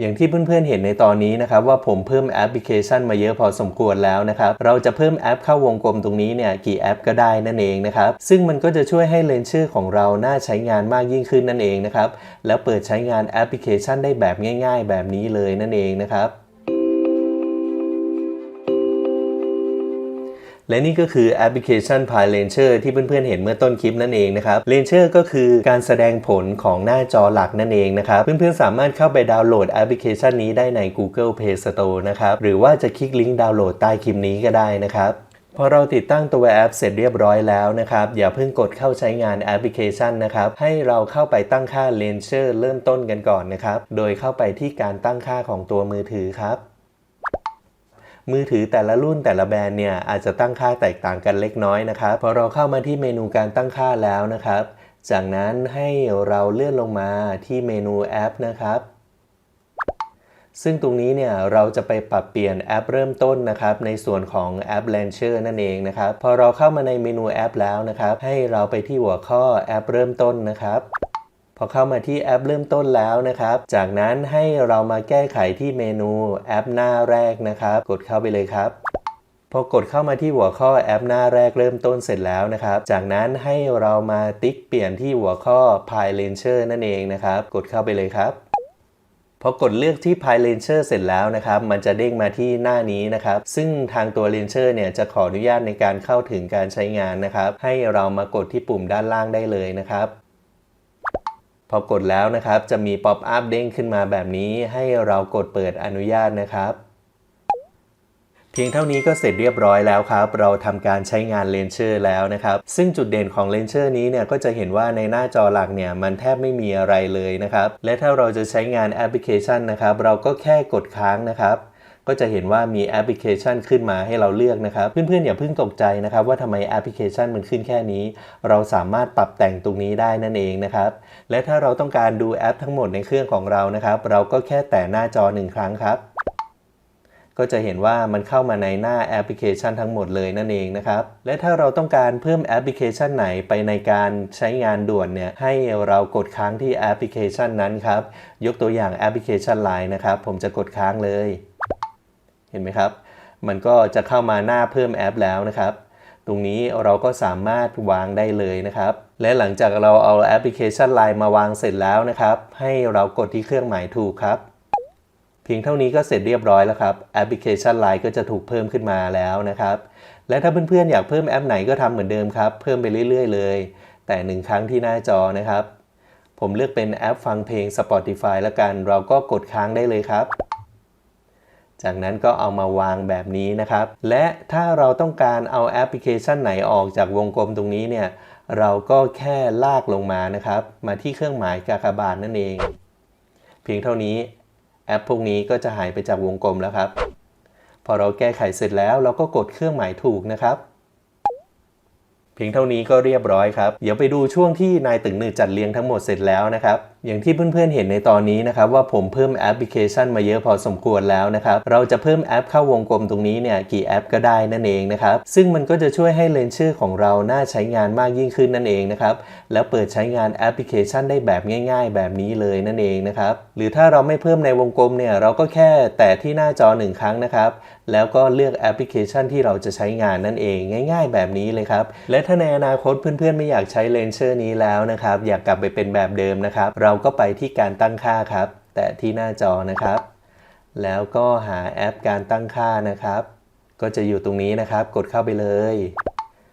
อย่างที่เพื่อนๆเห็นในตอนนี้นะครับว่าผมเพิ่มแอปพลิเคชันมาเยอะพอสมควรแล้วนะครับเราจะเพิ่มแอปเข้าวงกลมตรงนี้เนี่ยกี่แอปก็ได้นั่นเองนะครับซึ่งมันก็จะช่วยให้เลนเชอร์ของเราน่าใช้งานมากยิ่งขึ้นนั่นเองนะครับแล้วเปิดใช้งานแอปพลิเคชันได้แบบง่าย ๆ แบบนี้เลยนั่นเองนะครับ และนี่ก็คือแอปพลิเคชัน p y Launcher ที่เพื่อนๆเห็นเมื่อต้นคลิปนั่นเองนะครับ l a n c h e r ก็คือการแสดงผลของหน้าจอหลักนั่นเองนะครับ เพื่อนๆสามารถเข้าไปดาวน์โหลดแอปพลิเคชันนี้ได้ใน Google Play Store นะครับ หรือว่าจะคลิกลิงก์ดาวน์โหลดใต้คลิปนี้ก็ได้นะครับพอเราติดตั้งตัวแอปเสร็จเรียบร้อยแล้วนะครับ อย่าเพิ่งกดเข้าใช้งานแอปพลิเคชันนะครับ ให้เราเข้าไปตั้งค่า Launcher เริ่มต้นกันก่อนนะครับ โดยเข้าไปที่การตั้งค่าของตัวมือถือครับ มือถือแต่ละรุ่นแต่ละแบรนด์เนี่ยอาจจะตั้งค่าแตกต่างกันเล็กน้อยนะครับพอเราเข้ามาที่เมนูการตั้งค่าแล้วนะครับ จากนั้นให้เราเลื่อนลงมาที่เมนูแอปนะครับซึ่งตรงนี้เนี่ยเราจะไปปรับเปลี่ยนแอปเริ่มต้นนะครับในส่วนของแอป Launcher นั่นเองนะครับพอเราเข้ามาในเมนูแอปแล้วนะครับ ให้เราไปที่หัวข้อแอปเริ่มต้นนะครับ พอเข้ามาที่แอปเริ่มต้นแล้วนะครับ จากนั้นให้เรามาแก้ไขที่เมนูแอปหน้าแรกนะครับ กดเข้าไปเลยครับพอกดเข้ามาที่หัวข้อแอปหน้าแรกเริ่มต้นเสร็จแล้วนะครับ จากนั้นให้เรามาติ๊กเปลี่ยนที่หัวข้อ p y Launcher นั่นเองนะครับ กดเข้าไปเลยครับ พอกดเลือกที่ p y Launcher เสร็จแล้วนะครับ มันจะเด้งมาที่หน้านี้นะครับ ซึ่งทางตัว Launcher เนี่ยจะขออนุญาตในการเข้าถึงการใช้งานนะครับ ให้เรามากดที่ปุ่มด้านล่างได้เลยนะครับ พอกดแล้วนะครับ จะมีป๊อปอัพเด้งขึ้นมาแบบนี้ ให้เรากดเปิดอนุญาตนะครับ เพียงเท่านี้ก็เสร็จเรียบร้อยแล้วครับ เราทำการใช้งานเลนเชอร์แล้วนะครับ ซึ่งจุดเด่นของเลนเชอร์นี้เนี่ยก็จะเห็นว่าในหน้าจอหลักเนี่ยมันแทบไม่มีอะไรเลยนะครับ และถ้าเราจะใช้งานแอปพลิเคชันนะครับ เราก็แค่กดค้างนะครับ ก็จะเห็นว่ามีแอปพลิเคชันขึ้นมาให้เราเลือกนะครับ เพื่อนๆอย่าเพิ่งตกใจนะครับ ว่าทำไมแอปพลิเคชันมันขึ้นแค่นี้ เราสามารถปรับแต่งตรงนี้ได้นั่นเองนะครับ และถ้าเราต้องการดูแอปทั้งหมดในเครื่องของเรานะครับ เราก็แค่แตะหน้าจอหนึ่งครั้งครับก็จะเห็นว่ามันเข้ามาในหน้าแอปพลิเคชันทั้งหมดเลยนั่นเองนะครับ และถ้าเราต้องการเพิ่มแอปพลิเคชันไหนไปในการใช้งานด่วนเนี่ย ให้เรากดค้างที่แอปพลิเคชันนั้นครับ ยกตัวอย่างแอปพลิเคชัน Line นะครับ ผมจะกดค้างเลย เห็นไหมครับ มันก็จะเข้ามาหน้าเพิ่มแอปแล้วนะครับ ตรงนี้เราก็สามารถวางได้เลยนะครับ และหลังจากเราเอาแอปพลิเคชัน Line มาวางเสร็จแล้วนะครับ ให้เรากดที่เครื่องหมายถูกครับ เพียงเท่านี้ก็เสร็จเรียบร้อยแล้วครับแอปพลิเคชัน Line ก็จะถูกเพิ่มขึ้นมาแล้วนะครับและถ้าเพื่อนๆอยากเพิ่มแอปไหนก็ทำเหมือนเดิมครับ เพิ่มไปเรื่อยๆ เลย แต่หนึ่งครั้งที่หน้าจอนะครับ ผมเลือกเป็นแอปฟังเพลง Spotify แล้วกัน เราก็กดค้างได้เลยครับ จากนั้นก็เอามาวางแบบนี้นะครับ และถ้าเราต้องการเอาแอปพลิเคชันไหนออกจากวงกลมตรงนี้เนี่ยเราก็แค่ลากลงมานะครับ มาที่เครื่องหมายกากบาทนั่นเอง เพียงเท่านี้แอปพวกนี้ก็จะหายไปจากวงกลมแล้วครับ พอเราแก้ไขเสร็จแล้วเราก็กดเครื่องหมายถูกนะครับ เพียงเท่านี้ก็เรียบร้อยครับ เดี๋ยวไปดูช่วงที่นายตึงหนืดจัดเรียงทั้งหมดเสร็จแล้วนะครับ อย่างที่เพื่อนๆเห็นในตอนนี้นะครับว่าผมเพิ่มแอปพลิเคชันมาเยอะพอสมควรแล้วนะครับ เราจะเพิ่มแอปเข้าวงกลมตรงนี้เนี่ยกี่แอปก็ได้นั่นเองนะครับ ซึ่งมันก็จะช่วยให้เลนเชอร์ของเราน่าใช้งานมากยิ่งขึ้นนั่นเองนะครับ แล้วเปิดใช้งานแอปพลิเคชันได้แบบง่าย ๆ แบบนี้เลยนั่นเองนะครับ หรือถ้าเราไม่เพิ่มในวงกลมเนี่ยเราก็แค่แตะที่หน้าจอหนึ่งครั้งนะครับ แล้วก็เลือกแอปพลิเคชันที่เราจะใช้งานนั่นเองง่าย ๆ แบบนี้เลยครับและถ้าในอนาคตเพื่อนๆ ไม่อยากใช้เลนเชอร์นี้แล้วนะครับ อยากกลับไปเป็นแบบเดิมนะครับ เราก็ไปที่การตั้งค่าครับ แตะที่หน้าจอนะครับ แล้วก็หาแอปการตั้งค่านะครับ ก็จะอยู่ตรงนี้นะครับ กดเข้าไปเลย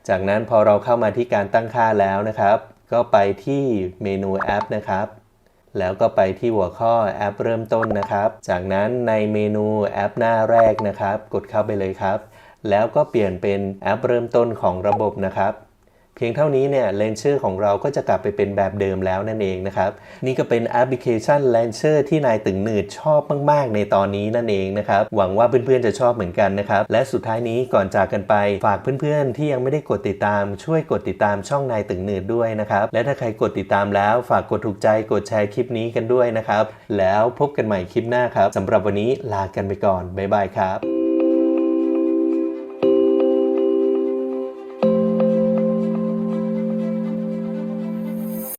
จากนั้นพอเราเข้ามาที่การตั้งค่าแล้วนะครับ ก็ไปที่เมนูแอปนะครับแล้วก็ไปที่หัวข้อแอปเริ่มต้นนะครับ จากนั้นในเมนูแอปหน้าแรกนะครับ กดเข้าไปเลยครับ แล้วก็เปลี่ยนเป็นแอปเริ่มต้นของระบบนะครับเพียงเท่านี้เนี่ยเลนเชอร์ของเราก็จะกลับไปเป็นแบบเดิมแล้วนั่นเองนะครับ นี่ก็เป็นแอปพลิเคชันเลนเชอร์ที่นายตึงหนืดชอบมาก ๆ ในตอนนี้นั่นเองนะครับ หวังว่าเพื่อน ๆ จะชอบเหมือนกันนะครับ และสุดท้ายนี้ก่อนจากกันไป ฝากเพื่อน ๆ ที่ยังไม่ได้กดติดตาม ช่วยกดติดตามช่องนายตึงหนืดด้วยนะครับ และถ้าใครกดติดตามแล้ว ฝากกดถูกใจกดแชร์คลิปนี้กันด้วยนะครับแล้วพบกันใหม่คลิปหน้าครับสำหรับวันนี้ลากันไปก่อนบ๊ายบายครับ